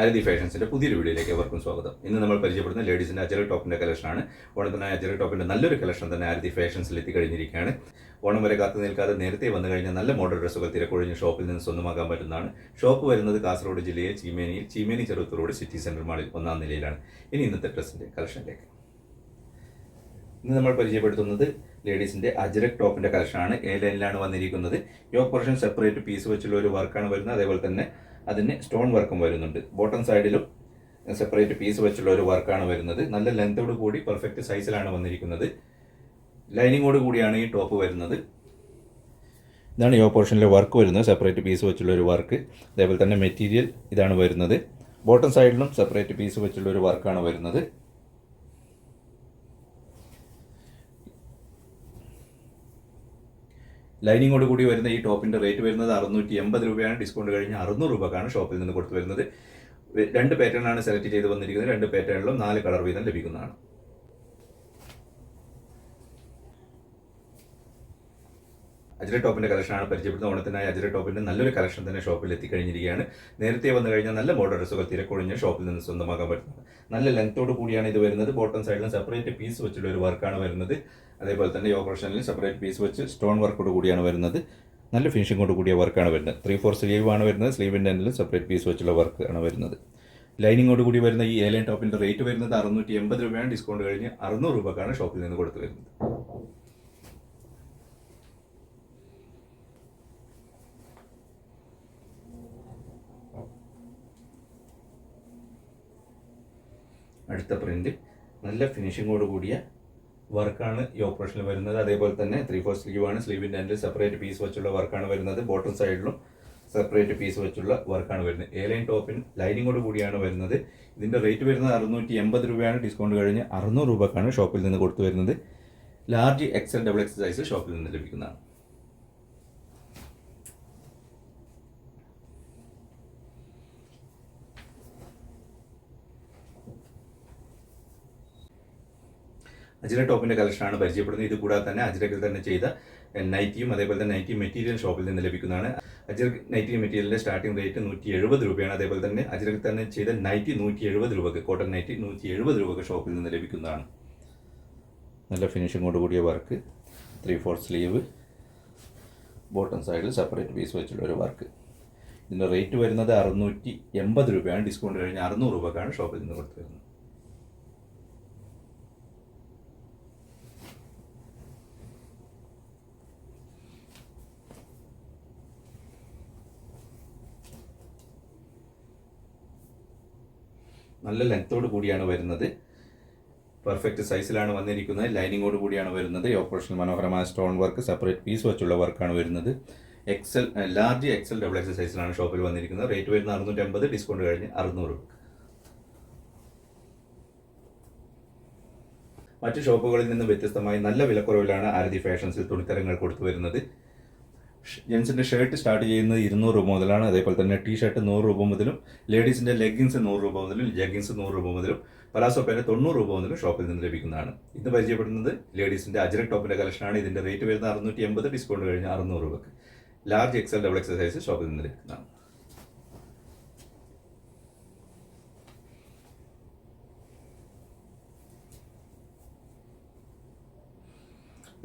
ആരതി ഫാഷൻസിന്റെ പുതിയൊരു വീഡിയോയിലേക്ക് എവർക്കും സ്വാഗതം. ഇന്ന് നമ്മൾ പരിചയപ്പെടുന്ന ലേഡീസിന്റെ അജറി ടോപ്പിന്റെ കളക്ഷനാണ്. ഓണത്തിന് അജറി ടോപ്പിന്റെ നല്ലൊരു കളക്ഷൻ തന്നെ ആരതി ഫാഷൻസിൽ എത്തിക്കഴിഞ്ഞിരിക്കുകയാണ്. ഓണം വരെ കാത്തു നിൽക്കാതെ നേരത്തെ വന്നു കഴിഞ്ഞാൽ നല്ല മോഡൽ ഡ്രസ്സുകൾ തിരക്കൊഴിഞ്ഞ് ഷോപ്പിൽ നിന്ന് സ്വന്തമാക്കാൻ പറ്റുന്നതാണ്. ഷോപ്പ് വരുന്നത് കാസർഗോഡ് ജില്ലയിൽ ചീമേനിയിൽ ചീമേനി ചെറുത്തുറോഡ് സിറ്റി സെന്റർ മാളിൽ ഒന്നാം നിലയിലാണ്. ഇനി ഇന്നത്തെ ഡ്രസ്സിന്റെ കളക്ഷനിലേക്ക്. ഇന്ന് നമ്മൾ പരിചയപ്പെടുത്തുന്നത് ലേഡീസിന്റെ അജരക് ടോപ്പിന്റെ കളക്ഷനാണ്. എ ലൈനിലാണ് വന്നിരിക്കുന്നത്. യോഗ പോർഷൻ സെപ്പറേറ്റ് പീസ് വെച്ചുള്ള ഒരു വർക്കാണ് വരുന്നത്. അതേപോലെ തന്നെ അതിന് സ്റ്റോൺ വർക്കും വരുന്നുണ്ട്. ബോട്ടം സൈഡിലും സെപ്പറേറ്റ് പീസ് വെച്ചുള്ള ഒരു വർക്കാണ് വരുന്നത്. നല്ല ലെങ്തോട് കൂടി പെർഫെക്റ്റ് സൈസിലാണ് വന്നിരിക്കുന്നത്. ലൈനിങ്ങോട് കൂടിയാണ് ഈ ടോപ്പ് വരുന്നത്. ഇതാണ് ഈ പോർഷനിലെ വർക്ക് വരുന്നത്. സെപ്പറേറ്റ് പീസ് വെച്ചുള്ള ഒരു വർക്ക്. അതേപോലെ തന്നെ മെറ്റീരിയൽ ഇതാണ് വരുന്നത്. ബോട്ടം സൈഡിലും സെപ്പറേറ്റ് പീസ് വെച്ചുള്ള ഒരു വർക്കാണ് വരുന്നത്. ലൈനിങ്ങോട് കൂടി വരുന്ന ഈ ടോപ്പിന്റെ റേറ്റ് വരുന്നത് അറുന്നൂറ്റി എൺപത് രൂപയാണ്. ഡിസ്കൗണ്ട് കഴിഞ്ഞ് അറുന്നൂറ് രൂപക്കാണ് ഷോപ്പിൽ നിന്ന് കൊടുത്തു വരുന്നത്. രണ്ട് പാറ്റേൺ ആണ് സെലക്ട് ചെയ്ത് വന്നിരിക്കുന്നത്. രണ്ട് പാറ്റേണിലും നാല് കളർ വീതം ലഭിക്കുന്നതാണ്. അജര ടോപ്പിന്റെ കളക്ഷനാണ് പരിചയപ്പെടുന്ന ഓണത്തിനായി അജിര ടോപ്പിന്റെ നല്ലൊരു കളക്ഷൻ തന്നെ ഷോപ്പിൽ എത്തിക്കഴിഞ്ഞിരിക്കുകയാണ്. നേരത്തെ വന്നു കഴിഞ്ഞാൽ നല്ല മോഡൽ ഡ്രസ്സുകൾ തിരക്കൊഴിഞ്ഞ് ഷോപ്പിൽ നിന്ന് സ്വന്തമാക്കാൻ പറ്റുന്നത്. നല്ല ലെങ്ത്തോട് കൂടിയാണ് ഇത് വരുന്നത്. ബോട്ടം സൈഡിലും സെപ്പറേറ്റ് പീസ് വെച്ചുള്ള ഒരു വർക്കാണ് വരുന്നത്. അതേപോലെ തന്നെ ഓപ്പറേഷനിൽ സെപ്പറേറ്റ് പീസ് വെച്ച് സ്റ്റോൺ വർക്കോട് കൂടിയാണ് വരുന്നത്. നല്ല ഫിനിഷിങ്ങോട് കൂടിയ വർക്കാണ് വരുന്നത്. ത്രീ ഫോർ സ്ലീവ് ആണ് വരുന്നത്. സ്ലീവിന്റെ എൻഡിലും സെപ്പറേറ്റ് പീസ് വെച്ചുള്ള വർക്ക് ആണ് വരുന്നത്. ലൈനിങ്ങോട് കൂടി വരുന്ന ഈ ഏലൈൻ ടോപ്പിന്റെ റേറ്റ് വരുന്നത് അറുന്നൂറ്റി എൺപത് രൂപയാണ്. ഡിസ്കൗണ്ട് കഴിഞ്ഞ് അറുന്നൂറ് രൂപക്കാണ് ഷോപ്പിൽ നിന്ന് കൊടുത്തു വരുന്നത്. അടുത്ത പ്രിന്റ് നല്ല ഫിനിഷിങ്ങോട് കൂടിയ വർക്കാണ് ഈ ഓപ്പറേഷനിൽ വരുന്നത്. അതേപോലെ തന്നെ ത്രീ ഫോർ സ്ലീവ് ആണ്. സ്ലീവിന്റെ എന്റെ സെപ്പറേറ്റ് പീസ് വെച്ചുള്ള വർക്കാണ് വരുന്നത്. ബോട്ടം സൈഡിലും സെപ്പറേറ്റ് പീസ് വെച്ചുള്ള വർക്കാണ് വരുന്നത്. എ ലൈൻ ടോപ്പിൻ ലൈനിങ്ങോട് കൂടിയാണ് വരുന്നത്. ഇതിന്റെ റേറ്റ് വരുന്നത് അറുന്നൂറ്റി എൺപത് രൂപയാണ്. ഡിസ്കൗണ്ട് കഴിഞ്ഞ് അറുന്നൂറ് രൂപക്കാണ് ഷോപ്പിൽ നിന്ന് കൊടുത്തു വരുന്നത്. Large XL double X size ഷോപ്പിൽ നിന്ന് ലഭിക്കുന്നതാണ്. അജിര ടോപ്പിന്റെ കളക്ഷനാണ് പരിചയപ്പെടുന്നത്. ഇത് കൂടാതെ തന്നെ അജിരക്കിൽ തന്നെ ചെയ്ത നൈറ്റിയും അതേപോലെ തന്നെ നൈറ്റി മെറ്റീരിയൽ ഷോപ്പിൽ നിന്ന് ലഭിക്കുന്നതാണ്. അജിര നൈറ്റി മെറ്റീരിയലിന്റെ സ്റ്റാർട്ടിംഗ് റേറ്റ് നൂറ്റി എഴുപത് രൂപയാണ്. അതേപോലെ തന്നെ അജിരക്കിൽ തന്നെ ചെയ്ത നൈറ്റി നൂറ്റി എഴുപത് രൂപക്ക് കോട്ടൺ നൈറ്റി നൂറ്റി എഴുപത് രൂപക്ക് ഷോപ്പിൽ നിന്ന് ലഭിക്കുന്നതാണ്. നല്ല ഫിനിഷിങ്ങോട് കൂടിയ work three four sleeve bottom സൈഡിൽ സെപ്പറേറ്റ് പീസ് വെച്ചുള്ള ഒരു വർക്ക് ഇതിന്റെ റേറ്റ് വരുന്നത് അറുന്നൂറ്റി എൺപത് രൂപയാണ്. ഡിസ്കൗണ്ട് കഴിഞ്ഞ് അറുന്നൂറ് രൂപക്കാണ് ഷോപ്പിൽ നിന്ന് കൊടുത്തു വരുന്നത് നല്ല ലെങ്ത്തോട് കൂടിയാണ് വരുന്നത്. പെർഫെക്റ്റ് സൈസിലാണ് വന്നിരിക്കുന്നത്. ലൈനിങ്ങോട് കൂടിയാണ് വരുന്നത്. ഓപ്പറേഷൻ മനോഹരമായ സ്റ്റോൺ വർക്ക് സെപ്പറേറ്റ് പീസ് വെച്ചുള്ള വർക്കാണ് വരുന്നത്. XL large XL double XL സൈസിലാണ് ഷോപ്പിൽ വന്നിരിക്കുന്നത്. റേറ്റ് വരുന്നത് അറുന്നൂറ്റി അമ്പത് ഡിസ്കൗണ്ട് കഴിഞ്ഞ് അറുന്നൂറ്. മറ്റു ഷോപ്പുകളിൽ നിന്ന് വ്യത്യസ്തമായി നല്ല വിലക്കുറവിലാണ് ആരതി ഫാഷൻസിൽ തുണിത്തരങ്ങൾ കൊടുത്തു വരുന്നത്. ജെൻസിന്റെ ഷർട്ട് സ്റ്റാർട്ട് ചെയ്യുന്നത് ഇരുന്നൂറ് രൂപ മുതലാണ്. അതേപോലെ തന്നെ ടീ ഷർട്ട് നൂറ് രൂപ മുതലും ലേഡീസിന്റെ ലെഗിൻസ് നൂറ് രൂപ മുതലും ജഗിൻസ് നൂറ് രൂപ മുതലും പലാസോ പേര് തൊണ്ണൂറ് രൂപ മുതലും ഷോപ്പിൽ നിന്ന് ലഭിക്കുന്നതാണ്. ഇന്ന് പരിചയപ്പെടുന്നത് ലേഡീസിന്റെ അജരക് ടോപ്പിന്റെ കളക്ഷനാണ്. ഇതിന്റെ റേറ്റ് വരുന്നത് അറുന്നൂറ്റി എൺപത് ഡിസ്കൗണ്ട് കഴിഞ്ഞ് അറുന്നൂറ് രൂപക്ക്. ലാർജ് എക്സൽ ഡബിൾ എക്സസൈസ് ഷോപ്പിൽ നിന്ന് ലഭിക്കുന്നതാണ്.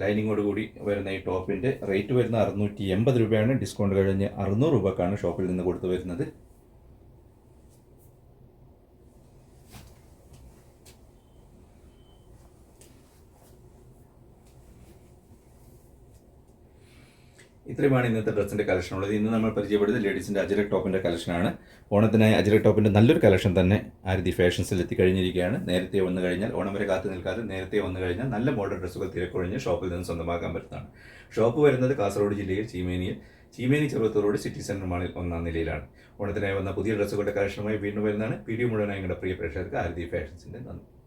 ലൈനിങ്ങോട് കൂടി വരുന്ന ഈ ടോപ്പിന്റെ റേറ്റ് വരുന്ന അറുന്നൂറ്റി എൺപത് രൂപയാണ് ഡിസ്കൗണ്ട് കഴിഞ്ഞ് അറുന്നൂറ് രൂപക്കാണ് ഷോപ്പിൽ നിന്ന് കൊടുത്തു വരുന്നത്. ഇത്രയുമാണ് ഇന്നത്തെ ഡ്രസ്സിന്റെ കളക്ഷൻ ഉള്ളത്. ഇന്ന് നമ്മൾ പരിചയപ്പെടുന്നത് ലേഡീസിന്റെ അജരക് ടോപ്പിന്റെ കളക്ഷനാണ് ഓണത്തിനായി അജരക് ടോപ്പിന്റെ നല്ലൊരു കളക്ഷൻ തന്നെ ആരതി ഫാഷൻസിൽ എത്തിക്കഴിഞ്ഞിരിക്കുകയാണ്. നേരത്തെ വന്നു കഴിഞ്ഞാൽ ഓണം വരെ കാത്തു നിൽക്കാതെ നേരത്തെ വന്നു കഴിഞ്ഞാൽ നല്ല മോഡൽ ഡ്രസ്സുകൾ തിരക്കൊഴിഞ്ഞ് ഷോപ്പിൽ നിന്ന് സ്വന്തമാക്കാൻ പറ്റുന്നതാണ്. ഷോപ്പ് വരുന്നത് കാസർഗോഡ് ജില്ലയിൽ ചീമേനിയിൽ. ചീമേനി റോഡ് സിറ്റി സെന്റർ മാളിൽ ഒന്നാം നിലയിലാണ്. ഓണത്തിനായി വന്ന പുതിയ ഡ്രസ്സുകളുടെ കളക്ഷനുമായി വീണ്ടും വരുന്നതാണ്. വീഡിയോ മുഴുവനായി നിങ്ങളുടെ പ്രിയ പ്രേക്ഷകർക്ക് ആരതി ഫാഷൻസിന്റെ നന്ദി.